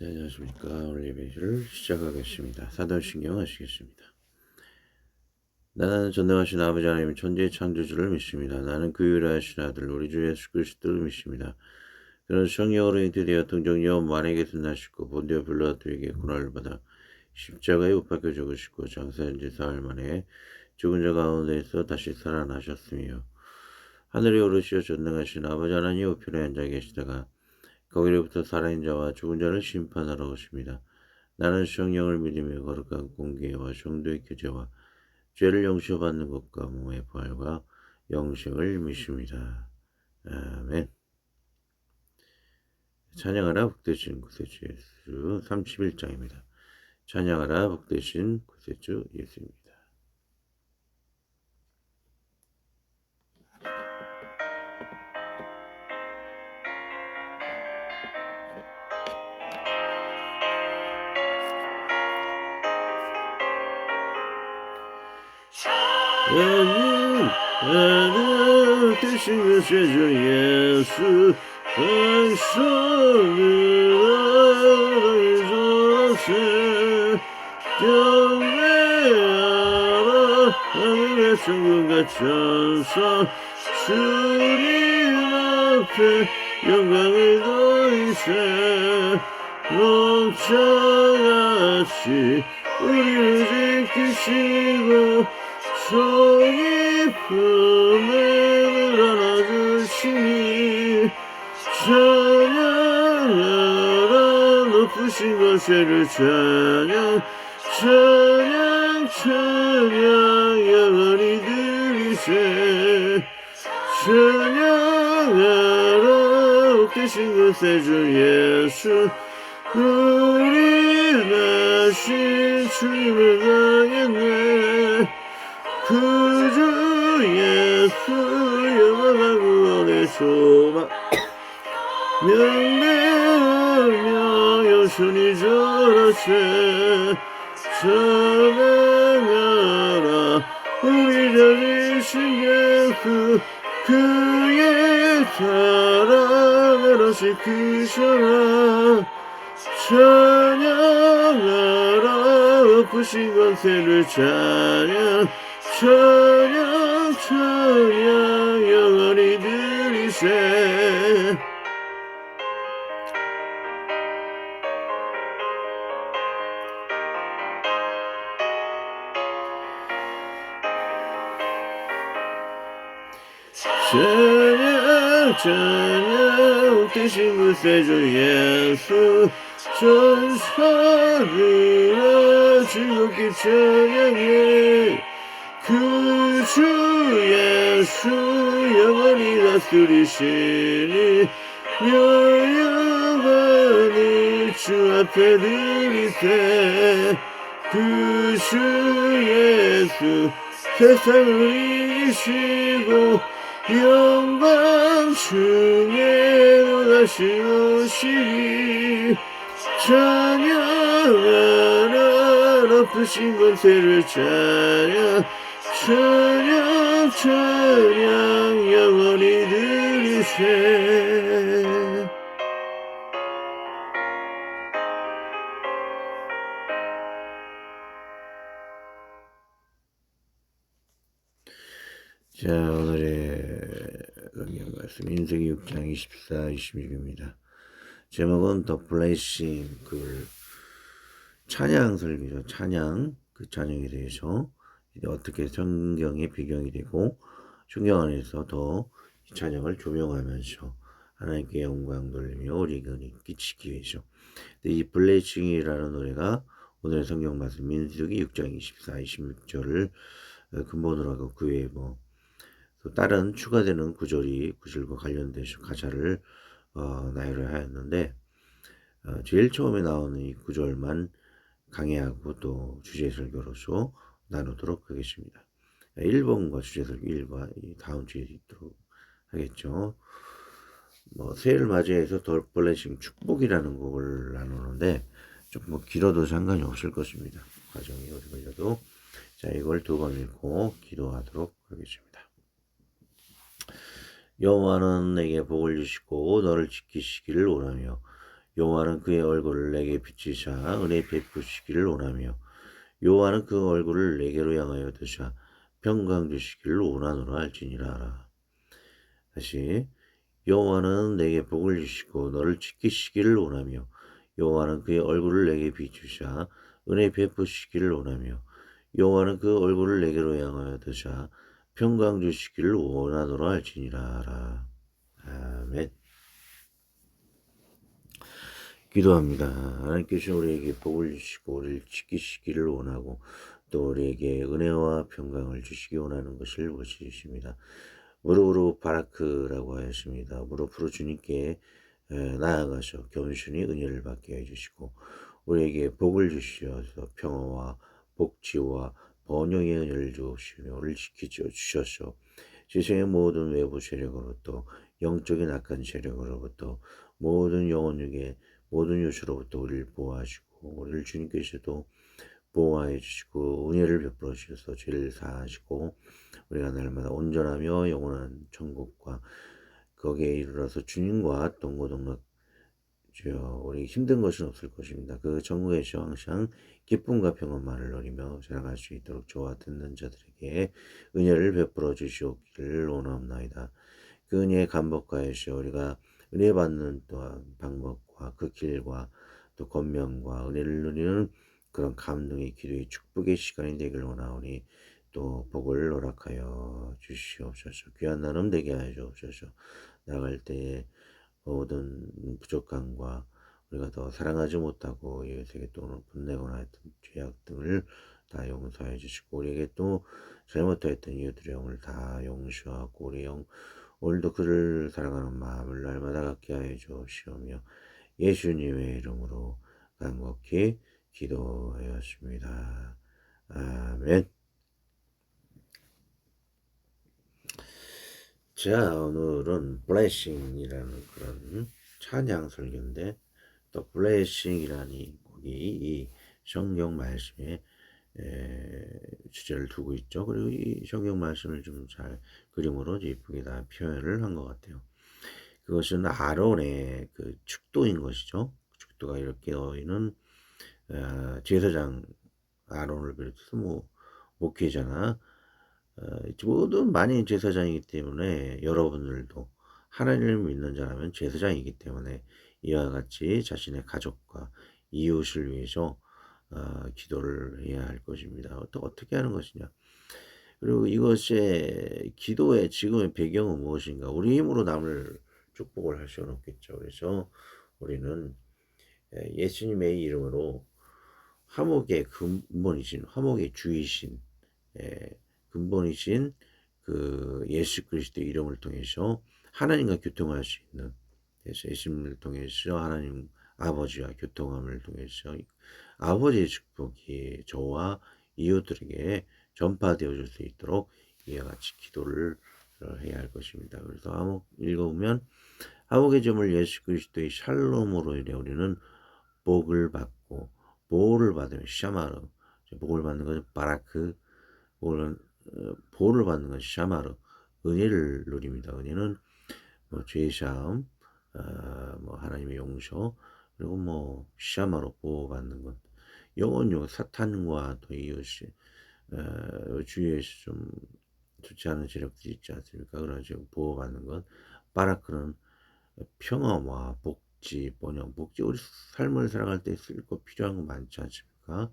네, 안녕하십니까. 오늘 예배를 시작하겠습니다. 사도신경 하시겠습니다. 나는 전능하신 아버지 하나님 천지의 창조주를 믿습니다. 나는 그 유일하신 아들 우리 주 예수 그리스도를 믿습니다. 그는 성령으로 잉태되어 동정녀 만에게서 나시고 본디오 빌라도에게 고난을 받아 십자가에 못 박혀 죽으시고 장사한 지 사흘 만에 죽은 자 가운데에서 다시 살아나셨으며 하늘에 오르시어 전능하신 아버지 하나님 우편에 앉아 계시다가 거기로부터 살아있는 자와 죽은 자를 심판하러 오십니다. 나는 성령을 믿으며 거룩한 공개와 성도의 교제와 죄를 용서받는 것과 몸의 부활과 영생을 믿습니다. 아멘. 찬양하라 복되신 구세주 예수 31장입니다. 찬양하라 복되신 구세주 예수입니다. 나는 나는 대신 구세주 예수 한손을 주세 경배하라 하늘의 천군과 천사 주님 앞에 영광을 더이세 녹차같이 우리를 지키시고 성의 품에 안아주시니 찬양하라 높으신 것을 찬양 찬양 찬양 영원히 들리세. 찬양하라 되신 것의 주 예수 우리 나신 주님을 당했네 그 주 예수 영원한 구원의 소망 명매하며 여순이 저라세 찬양하라 우리 자리신 예수 그의 사랑을 하시 크셔라 찬양하라 아프신 권세를 찬양 찬양 찬양 영원히 들리세 찬양 찬양 대신 구세주 예수 전사들아 즐겁게 찬양해 예수 영원히 다스리시니 멸영하니 주 앞에 드리세. 그 주 예수 세상을 이기시고 영광 중에 다시 오시리 찬양하라 높으신 권세를 찬양 찬양 찬양 영원히 들리세 자 오늘의 성경 말씀 인석이 6장 24, 26입니다. 제목은 더 블레싱 그 찬양 설교죠. 찬양 그 찬양에 대해서 어떻게 성경에 비경이 되고 성경 안에서 더 이 찬양을 조명하면서 하나님께 영광 돌리며 우리에게 끼치기 위해서. 이 블레싱이라는 노래가 오늘 성경 말씀 민수기 6장 24, 26절을 근본으로 하고 그 외에 뭐 또 다른 추가되는 구절이 구절과 관련돼서 가사를 어, 나열을 하였는데 어, 제일 처음에 나오는 이 구절만 강의하고 또 주제 설교로서 나누도록 하겠습니다. 1번과 주제 설교 1과 다음 주에 있도록 하겠죠. 뭐 새해를 맞이해서 덜블레싱 축복이라는 곡을 나누는데 좀 뭐 길어도 상관이 없을 것입니다. 과정이 어디 걸려도 자 이걸 두 번 읽고 기도하도록 하겠습니다. 여호와는 내게 복을 주시고 너를 지키시기를 원하며 여호와는 그의 얼굴을 내게 비치사 은혜 베푸시기를 원하며 여호와는 그 얼굴을 내게로 향하여 드사 평강 주시기를 원하노라 할지니라 다시 여호와는 내게 복을 주시고 너를 지키시기를 원하며 여호와는 그의 얼굴을 내게 비추사 은혜 베푸시기를 원하며 여호와는 그 얼굴을 내게로 향하여 드사 평강 주시기를 원하노라 할지니라 아멘 기도합니다. 하나님께서 우리에게 복을 주시고 우리를 지키시기를 원하고 또 우리에게 은혜와 평강을 주시기 원하는 것을 보시십니다. 무릎으로 바라크라고 하였습니다. 무릎으로 주님께 나아가서 겸손히 은혜를 받게 해주시고 우리에게 복을 주시어서 평화와 복지와 번영의 은혜를 주시며 우리를 지켜주셔서 세상의 모든 외부 세력으로부터 영적인 악한 세력으로부터 모든 영혼 중에 모든 요소로부터 우리를 보호하시고 우리를 주님께서도 보호해 주시고 은혜를 베풀어 주셔서 죄를 사하시고 우리가 날마다 온전하며 영원한 천국과 거기에 이르러서 주님과 동고동락 주여 우리 힘든 것은 없을 것입니다. 그 천국에서 항상 기쁨과 평안만을 누리며 살아갈 수 있도록 저와 듣는 자들에게 은혜를 베풀어 주시옵기를 원하옵나이다. 그 은혜의 감복가에서 우리가 은혜 받는 또한 방법 과 그 길과 또 권명과 은혜를 누리는 그런 감동의 기도의 축복의 시간이 되길 원하오니 또 복을 허락하여 주시옵소서. 귀한 나눔 되게 하여 주옵소서. 나갈 때에 모든 부족함과 우리가 더 사랑하지 못하고 이웃에게 또 분내거나 했던 죄악 등을 다 용서해 주시고 우리에게 또 잘못하였던 이웃들의 영을 다 용서하고 우리 영 오늘도 그를 사랑하는 마음을 날마다 갖게 하여 주시오며 예수님의 이름으로 간곡히 기도하였습니다. 아멘. 자, 오늘은 블레싱이라는 그런 찬양 설교인데 또 블레싱이라니 거기 이 성경 말씀에 에, 주제를 두고 있죠. 그리고 이 성경 말씀을 좀 잘 그림으로 예쁘게 다 표현을 한 것 같아요. 그것은 아론의 그 축도인 것이죠. 축도가 이렇게 어이는 어, 제사장 아론을 비롯해서 뭐 목회자나 어, 모든 많이 제사장이기 때문에 여러분들도 하나님을 믿는 자라면 제사장이기 때문에 이와 같이 자신의 가족과 이웃을 위해서 어, 기도를 해야 할 것입니다. 또 어떻게 하는 것이냐? 그리고 이것의 기도의 지금의 배경은 무엇인가? 우리 힘으로 남을 축복을 할 수는 없겠죠. 그래서 우리는 예수님의 이름으로 화목의 근본이신, 화목의 주이신, 근본이신 그 예수 그리스도 의 이름을 통해서 하나님과 교통할 수 있는 그래서 예수님을 통해서 하나님 아버지와 교통함을 통해서 아버지의 축복이 저와 이웃들에게 전파되어 줄 수 있도록 이와 같이 기도를 해야 할 것입니다. 그래서 아목 읽어보면 아목의 점을 예수 그리스도의 샬롬으로 인해 우리는 복을 받고 보호를 받으면 샤마르 복을 받는 것은 바라크 복을, 어, 보호를 받는 것은 샤마르 은혜를 누립니다. 은혜는 뭐 죄사함, 어, 뭐 하나님의 용서 그리고 뭐 샤마로 보호받는 것 영혼용 사탄과 또 이것이 어, 주위에서 좀 좋지 않은 세력들이 있지 않습니까? 그런 지금 보호받는 것 바라크는 평화와 복지, 번영, 복지 우리 삶을 살아갈 때 쓸 거 필요한 거 많지 않습니까?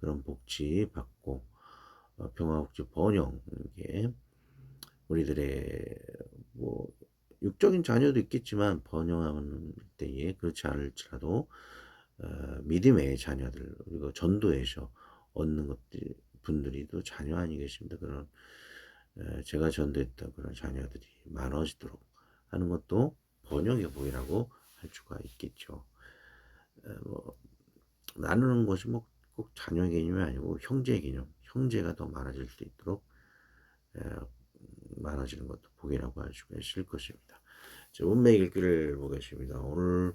그런 복지 받고 어, 평화, 복지, 번영 이게 우리들의 뭐 육적인 자녀도 있겠지만 번영하는 때에 그렇지 않을지라도 어, 믿음의 자녀들 그리고 전도에서 얻는 것들 분들이 또 자녀 아니겠습니까? 그런 에, 제가 전도했던 그런 자녀들이 많아지도록 하는 것도 번영의 보이라고 할 수가 있겠죠. 에, 뭐 나누는 것이 뭐 꼭 자녀 개념이 아니고 형제 개념, 형제가 더 많아질 수 있도록 에, 많아지는 것도 복이라고 할 수가 있을 것입니다. 자, 운명 읽기를 보겠습니다. 오늘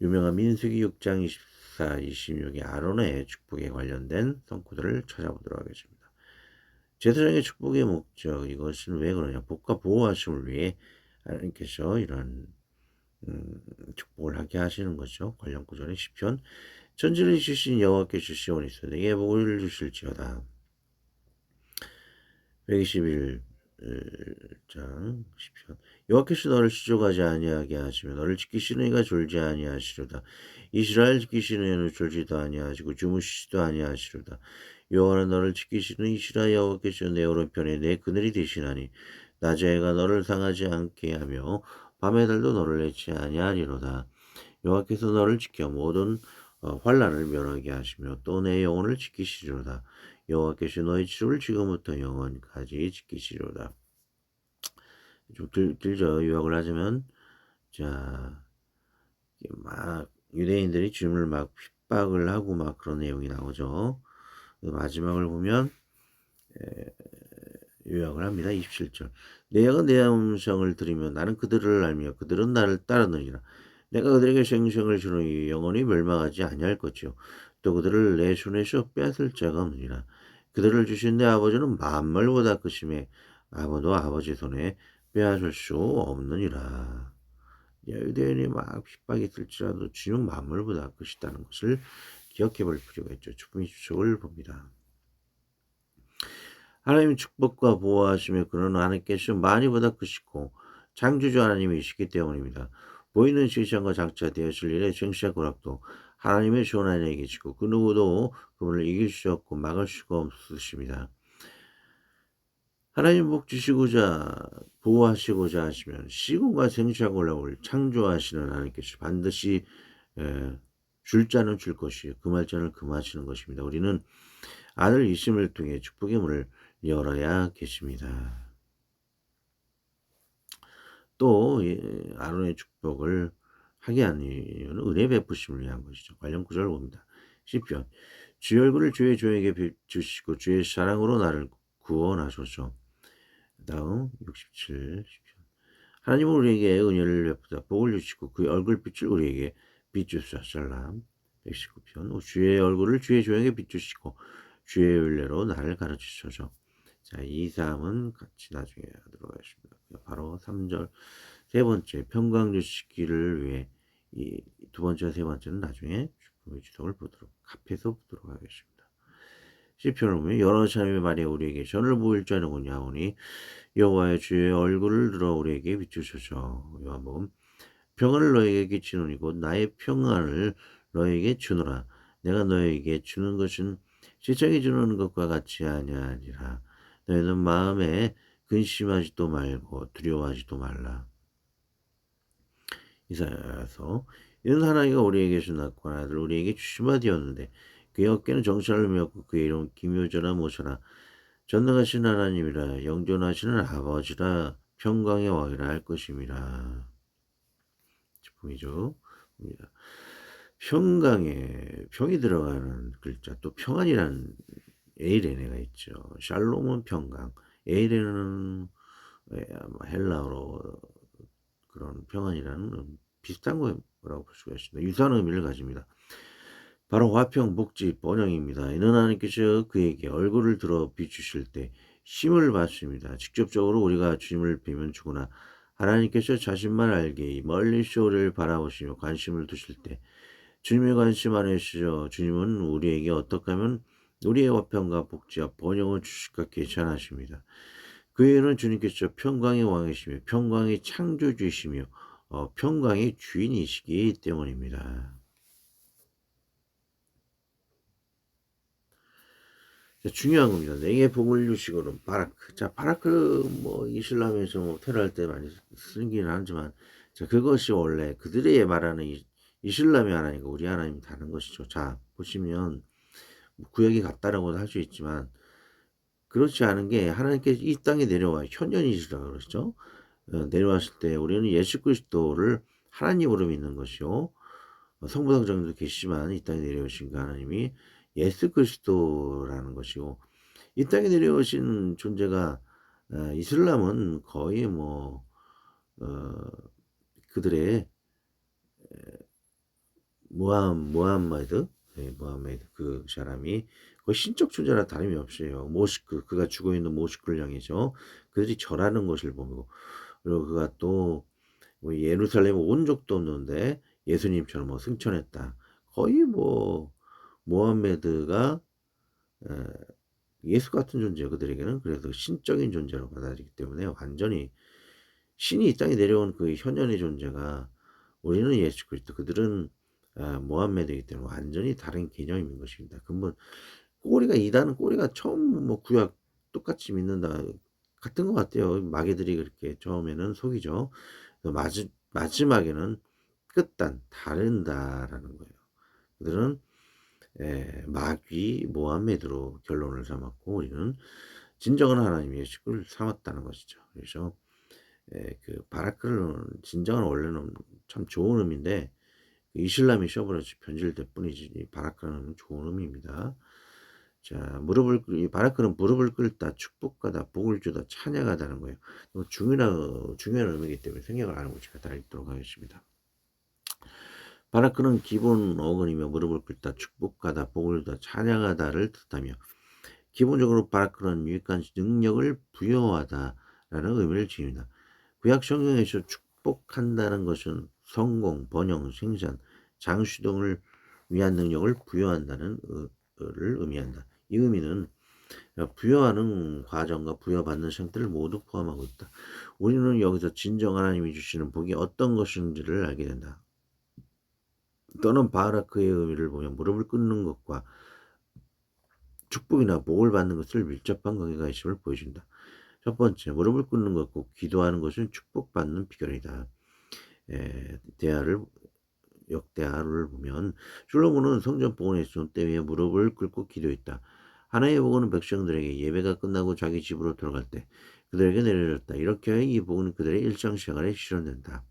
유명한 민수기 6장 24, 26의 아론의 축복에 관련된 성구들을 찾아보도록 하겠습니다. 제사장의 축복의 목적 이것은 왜 그러냐 복과 보호하심을 위해 하나님께서 이런 음, 축복을 하게 하시는 거죠. 관련 구절의 시편 천지를 주신 여호와께 주시오니서 내게 복을 주실지어다. 121장 시편 여호와께서 너를 시족하지 아니하게 하시며 너를 지키시는 이가 졸지 아니하시로다. 이스라엘 지키시는 이는 졸지도 아니하시고 주무시지도 아니하시로다. 여호와는 너를 지키시는 이스라엘 여호와께서 내 오른편에 내 그늘이 되시나니 낮에 해가 너를 상하지 않게 하며 밤의 달도 너를 해치 아니하리로다. 여호와께서 너를 지켜 모든 어, 환란을 면하게 하시며 또 내 영혼을 지키시리로다. 여호와께서 너의 치를 지금부터 영원까지 지키시리로다. 좀 길, 길죠. 요약을 하자면 자, 막 유대인들이 주님을 막 핍박을 하고 막 그런 내용이 나오죠. 마지막을 보면 에, 요약을 합니다. 27절. 내 영은 내 음성을 들으며 나는 그들을 알며 그들은 나를 따르느니라. 내가 그들에게 생생을 주노니 영원히 멸망하지 아니할 것이요 또 그들을 내 손에서 빼앗을 자가 없느니라. 그들을 주신 내 아버지는 만물보다 크심에 아무도 아버지 손에 빼앗을 수 없느니라. 유대인이 막 핍박이 있을지라도 주님 만물보다 크시다는 것을 기억해 볼 필요가 있죠. 축복의 주석을 봅니다. 하나님의 축복과 보호하심에 그는 하나님께서 많이보다 크시고 창조주 하나님이시기 때문입니다. 보이는 시선과 장차되었을 일에 생시와 고락도 하나님의 손 안에 계시고 그 누구도 그분을 이길 수 없고 막을 수가 없으십니다. 하나님 복 주시고자 보호하시고자 하시면 시공과 생시와 고락을 창조하시는 하나님께서 반드시 에, 줄 자는 줄 것이요 금할 자는 금하시는 것입니다. 우리는 아들 이심을 통해 축복의 문을 열어야 계십니다. 또 아론의 축복을 하게 한 이유는 은혜 베푸심을 위한 것이죠. 관련 구절을 봅니다. 10편 주의 얼굴을 주의 조에게 주시고 주의 사랑으로 나를 구원하소서. 다음 67 10편 하나님은 우리에게 은혜를 베푸다 복을 주시고 그의 얼굴빛을 우리에게 비추사 살람 119편 주의 얼굴을 주의 조에게 비추시고 주의 은혜로 나를 가르치소서. 자, 2, 3은 같이 나중에 하도록 하겠습니다. 바로 3절 세 번째 평강주시기를 위해 이 두 번째와 세 번째는 나중에 축복의 주석을 보도록 합해서 보도록 하겠습니다. 시편을 보면 여러 사람의 말에 우리에게 전을 보일 줄 아는군요 하오니 여호와의 주의 얼굴을 들어 우리에게 비추소서 요한복음 평안을 너에게 곧 나의 평안을 너에게 주노라 내가 너에게 주는 것은 세상이 주는 것과 같이 아니하니라 너희는 마음에 근심하지도 말고 두려워하지도 말라. 이사야서 이런 하나님과 우리에게 주났고 아들 우리에게 주시마 되었는데 그의 어깨는 정찰을 메었고 그의 이름 기묘전하 모셔라 전능하신 하나님이라 영존하시는 아버지라 평강의 왕이라 할 것임이라. 제품이죠. 평강에 평이 들어가는 글자 또 평안이라는 에이레네가 있죠. 샬롬은 평강, 에이레는 헬라어로 그런 평안이라는 비슷한 거라고 볼 수가 있습니다. 유사한 의미를 가집니다. 바로 화평, 복지, 번영입니다. 이는 하나님께서 그에게 얼굴을 들어 비추실 때 힘을 받습니다. 직접적으로 우리가 주님을 뵈면 주구나 하나님께서 자신만 알게 멀리서 우리를 바라보시며 관심을 두실 때 주님의 관심 안에 있으 주님은 우리에게 어떻게 하면 우리의 화평과 복지와 번영을 주실까 계산하십니다. 그에는 주님께서 평강의 왕이시며 평강의 창조주이시며 어, 평강의 주인이시기 때문입니다. 중요한 겁니다. 주시고는 바라크. 자, 바라크 뭐 이슬람에서 뭐 테러할 때 많이 쓰기는 하지만 자, 그것이 원래 그들의 말하는 이, 이슬람의 하나님과 우리 하나님이 다른 것이죠. 자, 보시면 구역이 같다라고도 할 수 있지만 그렇지 않은 게 하나님께서 이 땅에 내려와 현현이시라 그러죠. 어, 내려왔을 때 우리는 예수 그리스도를 하나님으로 믿는 것이요. 성부 성장도 계시지만 이 땅에 내려오신 그 하나님이 예수 그리스도라는 것이고 이 땅에 내려오신 존재가 어, 이슬람은 거의 뭐 어, 그들의 무함 무함마드 네, 모하메드 그 사람이 그 신적 존재나 다름이 없어요. 모스크 그가 죽어 있는 모스크를 향해서 그들이 절하는 것을 보고 그리고 그가 또뭐 예루살렘 온 적도 없는데 예수님처럼 뭐 승천했다. 거의 뭐 모함메드가 에, 예수 같은 존재 그들에게는 그래서 신적인 존재로 받아들이기 때문에 완전히 신이 이 땅에 내려온 그 현현의 존재가 우리는 예수 그리스도 그들은 아, 모함메드이기 때문에 완전히 다른 개념인 것입니다. 근본 꼬리가 이단은 꼬리가 처음 뭐 구약 똑같이 믿는다 같은 것 같아요. 마귀들이 그렇게 처음에는 속이죠. 마지, 마지막에는 끝단 다른다라는 거예요. 그들은 에, 마귀 모함메드로 결론을 삼았고 우리는 진정한 하나님 예수를 삼았다는 것이죠. 그래서 에, 그 바라크는 진정한 원래는 참 좋은 의미인데 이슬람이 셔버려서 변질될 뿐이지 바라크는 좋은 의미입니다. 자 무릎을 이 바라크는 무릎을 꿇다 축복하다 복을 주다 찬양하다는 거예요. 중요한 중요한 의미이기 때문에 생각을 안 하고 제가 다 읽도록 하겠습니다. 바라크는 기본 어근이며 무릎을 꿇다 축복하다 복을 주다 찬양하다를 뜻하며 기본적으로 바라크는 유익한 능력을 부여하다라는 의미를 지닙니다. 구약 성경에서 축복한다는 것은 성공, 번영, 생산, 장수 등을 위한 능력을 부여한다는 를 의미한다. 이 의미는 부여하는 과정과 부여받는 형태를 모두 포함하고 있다. 우리는 여기서 진정 하나님이 주시는 복이 어떤 것인지를 알게 된다. 또는 바라크의 의미를 보면 무릎을 꿇는 것과 축복이나 복을 받는 것을 밀접한 관계가 있음을 보여준다. 첫 번째, 무릎을 꿇는 것과 기도하는 것은 축복받는 비결이다. 에, 대화를 역대하를 보면 솔로몬은 성전 복원의 손 때에 무릎을 꿇고 기도했다. 하나의 복원은 백성들에게 예배가 끝나고 자기 집으로 들어갈 때 그들에게 내려졌다. 이렇게 이 복은 그들의 일상생활에 실현된다.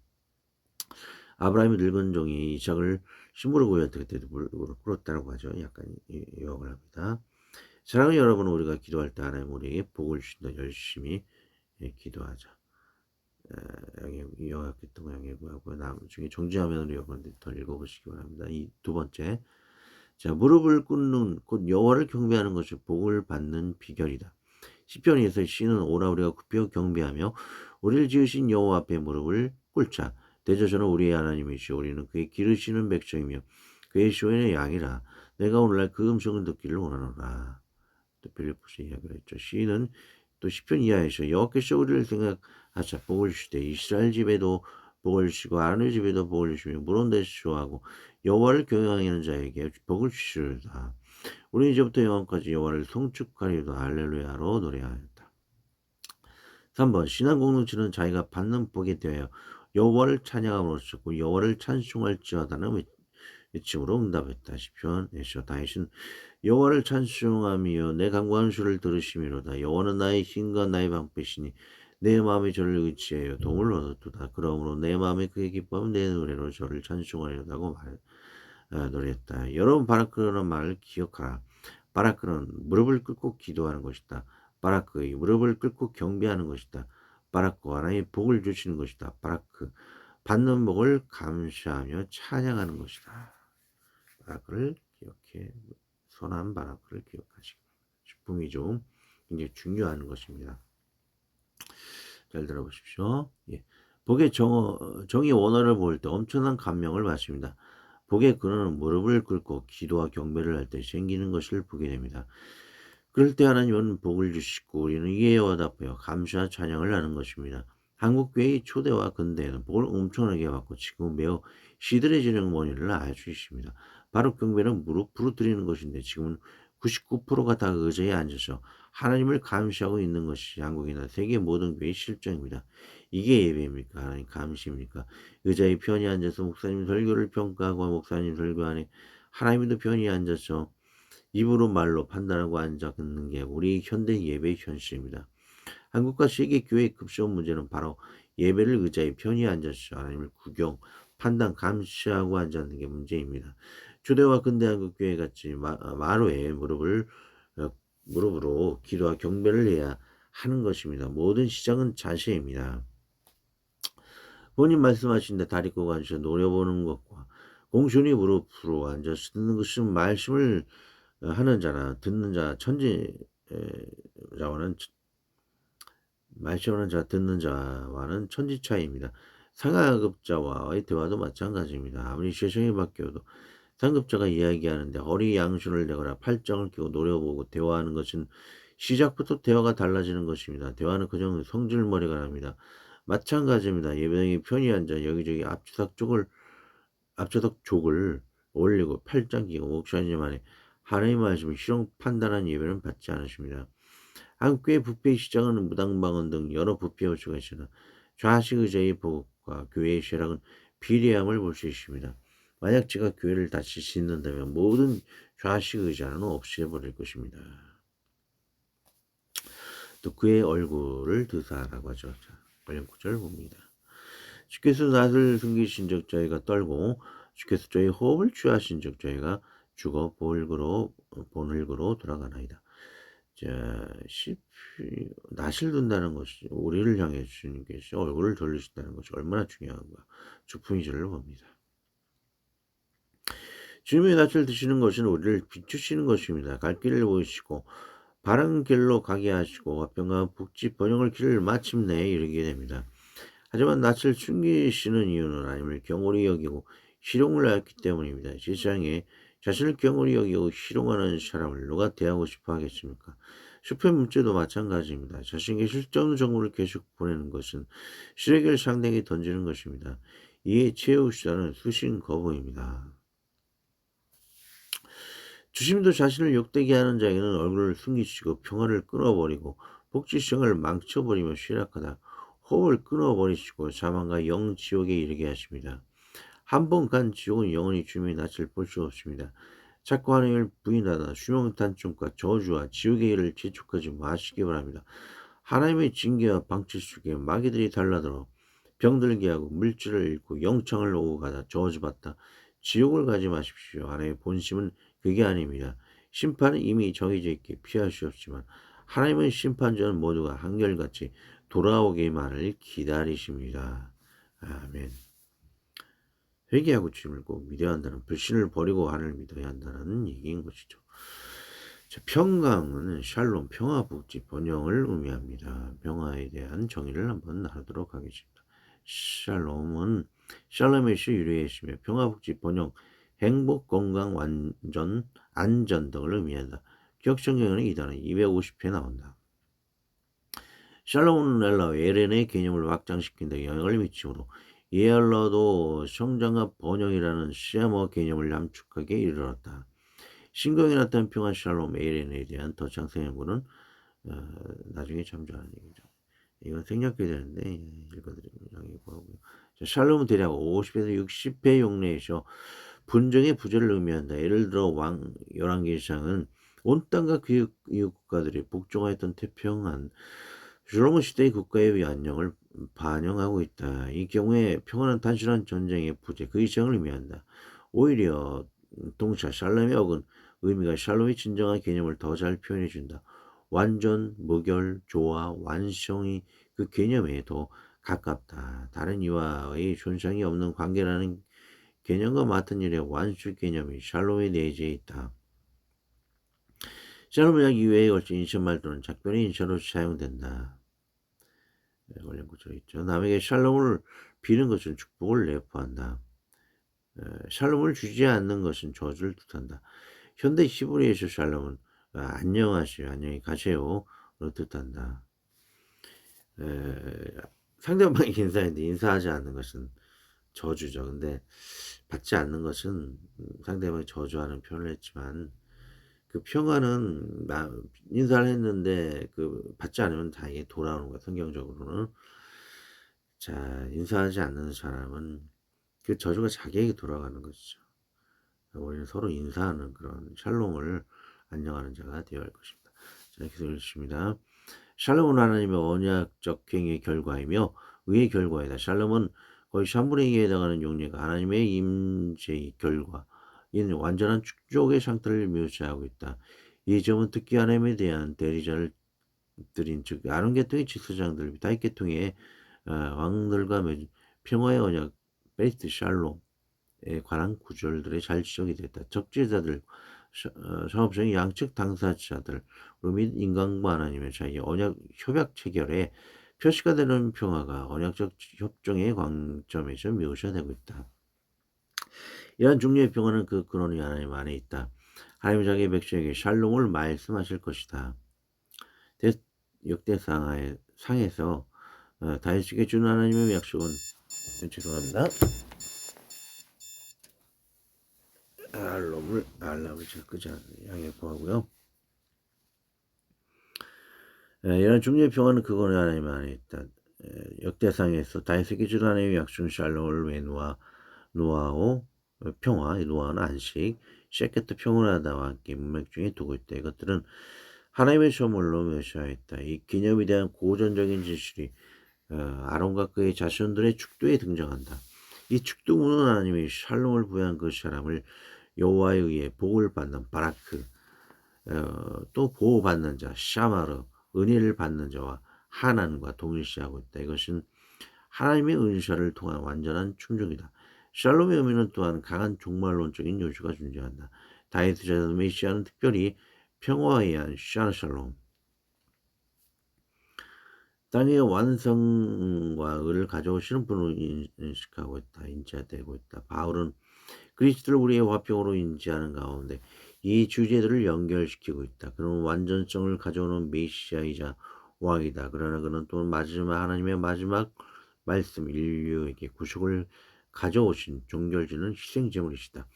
아브라함이 늙은 종이 이삭을 심부로 구했다. 그때도 무릎을 꿇었다고 하죠. 약간 요약을 합니다. 사랑하는 여러분, 우리가 기도할 때 하나님 우리에게 복을 주신다. 열심히 기도하자. 여기 요약했던 거 양해구하고요. 나중에 정지화면으로 여러분들 더 읽어보시기 바랍니다. 이 두 번째, 자 무릎을 꿇는 곧 여호와를 경배하는 것이 복을 받는 비결이다. 시편에서 시는 오라 우리가 굽혀 경배하며 우리를 지으신 여호와 앞에 무릎을 꿇자. 대저저는 우리의 하나님이시오. 우리는 그의 기르시는 백성이며 그의 시온의 양이라. 내가 오늘날 그 음성을 듣기를 원하노라. 또 빌리포스 이야기를 했죠. 시인은 또 시편 이하에서 여호와께서 우리를 생각하사 복을 주시되 이스라엘 집에도 복을 주시고 아르 집에도 복을 주시며 물온 데서 좋아하고 여호와를 경영하는 자에게 복을 주시리다. 우리 이제부터 영원까지 여호와를 송축하리로다 할렐루야로 노래하였다. 3번 신앙 공동체는 자기가 받는 복에 대하여 여호와를 찬양함으로써 여호와를 찬송할지어다는 외침으로 응답했다. 시편 에서 다윗은 여호와를 찬송하며 내 강구한 수를 들으시미로다. 여호와는 나의 힘과 나의 방패시니 내 마음이 저를 의지하여 도움을 얻었도다. 그러므로 내 마음에 그의 기뻐하면 내 노래로 저를 찬송하려다고 말 아, 노래했다. 여러분 바라크라는 말을 기억하라. 바라크는 무릎을 꿇고 기도하는 것이다. 바라크의 무릎을 꿇고 경배하는 것이다. 바라크 하나님의 복을 주시는 것이다. 바라크 받는 복을 감사하며 찬양하는 것이다. 바라크를 기억해 선한 바라크를 기억하시기. 분이 좀 굉장히 중요한 것입니다. 잘 들어보십시오. 예. 복의 정, 정의 원어를 볼 때 엄청난 감명을 받습니다. 복의 근원은 무릎을 꿇고 기도와 경배를 할 때 생기는 것을 보게 됩니다. 그럴 때 하나님은 복을 주시고 우리는 이에 와답하여 감사와 찬양을 하는 것입니다. 한국교회의 초대와 근대에는 복을 엄청나게 받고 지금 매우 시들해지는 원인을 알 수 있습니다. 바로 경배는 무릎 부르뜨리는 것인데 지금은 99%가 다 의자에 앉아서 하나님을 감시하고 있는 것이 한국이나 세계 모든 교회의 실정입니다. 이게 예배입니까? 하나님 감시입니까? 의자에 편히 앉아서 목사님 설교를 평가하고 목사님 설교 안에 하나님도 편히 앉아서 입으로 말로 판단하고 앉아 듣는 게 우리 현대 예배의 현실입니다. 한국과 세계 교회의 급시온 문제는 바로 예배를 의자에 편히 앉아서 하나님을 구경, 판단, 감시하고 앉는 게 문제입니다. 주대와 근대 한국 교회 같이 마루에 무릎을 어, 무릎으로 기도와 경배를 해야 하는 것입니다. 모든 시장은 자세입니다. 본인 말씀하신 데 다리 꼬고 앉아서 노려보는 것과 공손히 무릎으로 앉아서 듣는 것은 말씀을 하는 자나 듣는 자 천지자와는 말씀하는 자 듣는 자와는 천지 차이입니다. 상하급자와의 대화도 마찬가지입니다. 아무리 세상이 바뀌어도 상급자가 이야기하는데 허리 양순을 내거나 팔짱을 끼고 노려보고 대화하는 것은 시작부터 대화가 달라지는 것입니다. 대화는 그냥 성질머리가 납니다. 마찬가지입니다. 예배당이 편히 앉아 여기저기 앞주석 쪽을 앞주석 족을 올리고 팔짱 끼고 목사님만에 하나님 말씀을 실용 판단한 예배는 받지 않으십니다. 한국교회 부패 시장은 무당방언 등 여러 부패 요소가 있으나 좌식 의자의 보급과 교회의 쇠락은 비례함을 볼 수 있습니다. 만약 제가 교회를 다시 짓는다면 모든 좌식 의자는 없애버릴 것입니다. 또 그의 얼굴을 드사라고 하죠. 자, 관련 구절을 봅니다. 주께서 낯을 숨기신 적 저희가 떨고 주께서 저희 호흡을 취하신 적 저희가 죽어 볼그로 본흙으로 돌아가나이다. 자, 시 낯을 둔다는 것이 우리를 향해 주님께서 얼굴을 돌리신다는 것이 얼마나 중요한가 주풍이절을 봅니다. 주님의 낯을 드시는 것은 우리를 비추시는 것입니다. 갈 길을 보이시고 바른 길로 가게 하시고 화평과 북지 번영을 길을 마침내 이르게 됩니다. 하지만 낯을 숨기시는 이유는 하나님을 경홀히 여기고 희롱을 하였기 때문입니다. 세상에 자신을 경홀히 여기고 희롱하는 사람을 누가 대하고 싶어 하겠습니까? 수표 문제도 마찬가지입니다. 자신에게 실전 정보를 계속 보내는 것은 쓰레기를 상대에게 던지는 것입니다. 이에 채우시다는 수신 거부입니다. 주심도 자신을 욕되게 하는 자에게는 얼굴을 숨기시고 평화를 끊어버리고 복지성을 망쳐버리며 쇠락하다 호흡을 끊어버리시고 사망과 영 지옥에 이르게 하십니다. 한 번 간 지옥은 영원히 주님의 낯을 볼 수 없습니다. 자꾸 하나님을 부인하다 수명탄중과 저주와 지옥의 일을 재촉하지 마시기 바랍니다. 하나님의 징계와 방치 속에 마귀들이 달라들어 병들게 하고 물질을 잃고 영창을 오고 가다 저주받다 지옥을 가지 마십시오. 하나님의 본심은 그게 아닙니다. 심판은 이미 정해져 있기에 피할 수 없지만 하나님은 심판자는 모두가 한결같이 돌아오기만을 기다리십니다. 아멘. 회개하고 주님을 꼭 믿어야 한다는 불신을 버리고 하나님을 믿어야 한다는 얘기인 것이죠. 자, 평강은 샬롬, 평화, 복지, 번영을 의미합니다. 평화에 대한 정의를 한번 나누도록 하겠습니다. 샬롬은 샬롬의시 유래했으며 평화, 복지, 번영, 행복, 건강, 완전, 안전 등을 의미한다. 기억성경에는 이 단어 250회 나온다. 샬롬은 엘라 에렌의 개념을 확장시킨다 영향을 미치므로 예알라도 성장과 번영이라는 시아머 개념을 함축하게 이르렀다. 신경에 나타난 평화 샬롬 에렌에 대한 더 창세 연구는 어, 나중에 참조하는 얘기죠. 이건 생략해야 되는데 예, 구하고요. 샬롬은 대략 50에서 60회 용례에서 분쟁의 부재를 의미한다. 예를 들어 왕 열왕기상은 온 땅과 그 이웃 국가들이 복종하였던 태평한 샬롬 시대의 국가의 안녕을 반영하고 있다. 이 경우에 평화는 단순한 전쟁의 부재, 그 이상을 의미한다. 오히려 동사 샬롬의 억은 의미가 샬롬의 진정한 개념을 더 잘 표현해 준다. 완전, 무결, 조화, 완성이 그 개념에 더 가깝다. 다른 이와의 손상이 없는 관계라는 개념과 같은 일의 완수 개념이 샬롬에 내재해 있다. 샬롬은 약 이외에 걸친 인천말 또는 작별의 인천으로 사용된다. 네, 관련 구절 있죠. 남에게 샬롬을 비는 것은 축복을 내포한다. 샬롬을 주지 않는 것은 저주를 뜻한다. 현대 히브리에서 샬롬은 아, 안녕하세요, 안녕히 가세요로 뜻한다. 에, 상대방이 인사했는데 인사하지 않는 것은 저주죠. 근데 받지 않는 것은 상대방이 저주하는 표현을 했지만 그 평화는 인사를 했는데 그 받지 않으면 다행히 돌아오는 거야 성경적으로는 자 인사하지 않는 사람은 그 저주가 자기에게 돌아가는 것이죠. 우리는 서로 인사하는 그런 샬롬을 안녕하는 자가 되어야 할 것입니다. 자 계속 읽습니다. 샬롬은 하나님의 언약적 행위의 결과이며 의의 결과이다. 샬롬은 거의 3분의 2에 해당하는 용례가 하나님의 임재의 결과 이는 완전한 축족의 상태를 묘사하고 있다. 이 점은 특히 하나님에 대한 대리자를 드린 즉 아론 계통의 지도장들 다윗 계통의 어, 왕들과 평화의 언약 베이트 샬롬에 관한 구절들에 잘 지적이 됐다. 적재자들 어, 사업성의 양측 당사자들 및 인간과 하나님의 사이 언약 협약 체결에 표시가 되는 평화가 언약적 협정의 관점에서 묘사되고 있다. 이러한 종류의 평화는 그 근원이 하나님 안에 있다. 하나님 자기 백성에게 샬롬을 말씀하실 것이다. 역대상의 상에서 어, 다윗에게 준 하나님의 약속은 죄송합니다. 알람을 알람을 잘 끄지 양해 구하고요. 이런 중요의 평화는 그거는 하나님 안에 있다. 역대상에서 다윗에게 준 하나님의 약속 샬롬을 왜 노아 노아오 평화 노아는 안식 셰케트 평온하다와 함께 문맥 중에 두고 있다. 이것들은 하나님의 선물로 묘사했다. 이 기념에 대한 고전적인 진실이 어, 아론과 그의 자손들의 축도에 등장한다. 이 축도문은 하나님의 샬롬을 부여한 그 사람을 여호와에 의해 복을 받는 바라크, 어, 또 보호받는 자 샤마르, 은혜를 받는 자와 하난과 동일시하고 있다. 이것은 하나님의 은사를 통한 완전한 충족이다. 샬롬의 의미는 또한 강한 종말론적인 요소가 존재한다. 다이트 자손 메시아는 특별히 평화에 의한 샤르샬롬, 땅의 완성과 을을 가져오시는 분을 인식하고 있다. 인지되고 있다. 바울은 그리스도를 우리의 화평으로 인지하는 가운데 이 주제들을 연결시키고 있다. 그는 완전성을 가져오는 메시아이자 왕이다. 그러나 그는 또 마지막 하나님의 마지막 말씀 인류에게 구속을 가져오신 종결지는 희생제물이시다.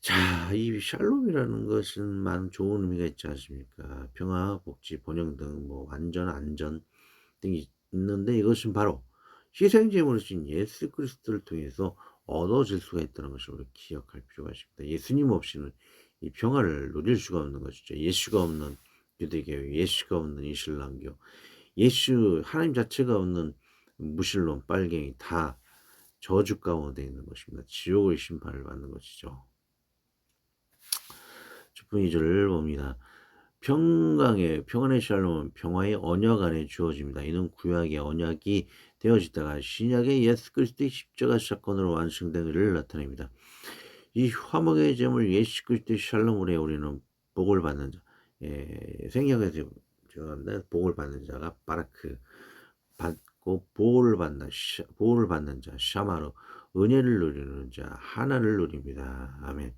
자, 이 샬롬이라는 것은 많은 좋은 의미가 있지 않습니까? 평화, 복지, 번영 등 뭐 완전, 안전 등이 있는데 이것은 바로 희생제물이신 예수 그리스도를 통해서 얻어질 수가 있다는 것을 우리 기억할 필요가 있습니다. 예수님 없이는 이 평화를 누릴 수가 없는 것이죠. 예수가 없는 유대교, 예수가 없는 이슬람교, 예수 하나님 자체가 없는 무신론, 빨갱이 다 저주 가운데 있는 것입니다. 지옥의 심판을 받는 것이죠. 10분 2절을 봅니다. 평강의 평안의 샬롬은 평화의 언약 안에 주어집니다. 이는 구약의 언약이 되어지다가 신약의 예수 그리스도의 십자가 사건으로 완성된 것을 나타냅니다. 이 화목의 제물 예수 그리스도의 샬롬을 해 우리는 복을 받는 자, 예, 생명의 죄송합니다. 복을 받는 자가 바라크 받 고 보호를 받는 보호를 받는 자 샤마로 은혜를 누리는 자 하나를 누립니다. 아멘.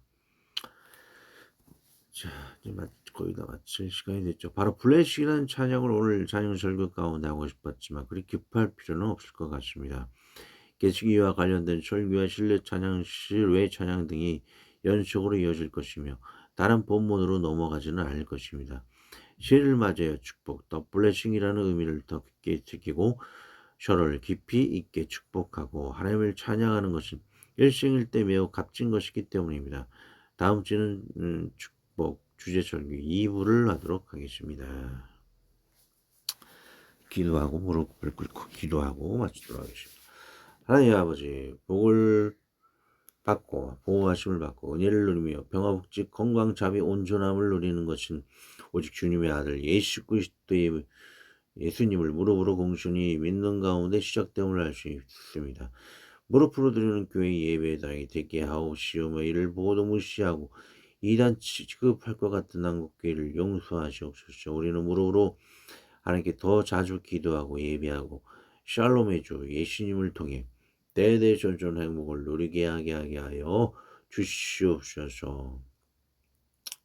자, 이제 거의 다 마칠 시간이 됐죠. 바로 블레시라는 찬양을 오늘 찬양 설교 가운데 하고 싶었지만 그리 급할 필요는 없을 것 같습니다. 계시기와 관련된 설교와 실내 찬양, 실외 찬양 등이 연속으로 이어질 것이며 다른 본문으로 넘어가지는 않을 것입니다. 시를 맞아요 축복, 더 블레싱이라는 의미를 더 깊게 지키고 서로를 깊이 있게 축복하고 하나님을 찬양하는 것은 일생일 때 매우 값진 것이기 때문입니다. 다음 주는 음, 축복 주제 설교 2부를 하도록 하겠습니다. 기도하고 무릎을 꿇고 기도하고 마치도록 하겠습니다. 하나님 아버지 복을 받고 보호하심을 받고 은혜를 누리며 평화복지 건강 자비 온전함을 누리는 것은 오직 주님의 아들 예수 그리스도의 예수님을 무릎으로 공순히 믿는 가운데 시작됨을 알 수 있습니다. 무릎으로 드리는 교회 예배당이 되게 하옵시오며 이를 보고도 무시하고 이단 취급할 것 같은 한국교회를 용서하시옵소서. 우리는 무릎으로 하나님께 더 자주 기도하고 예배하고 샬롬의 주 예수님을 통해 대대전전 행복을 누리게 하게 하게 하여 주시옵소서.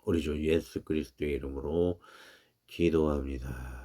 우리 주 예수 그리스도의 이름으로 기도합니다.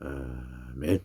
아멘.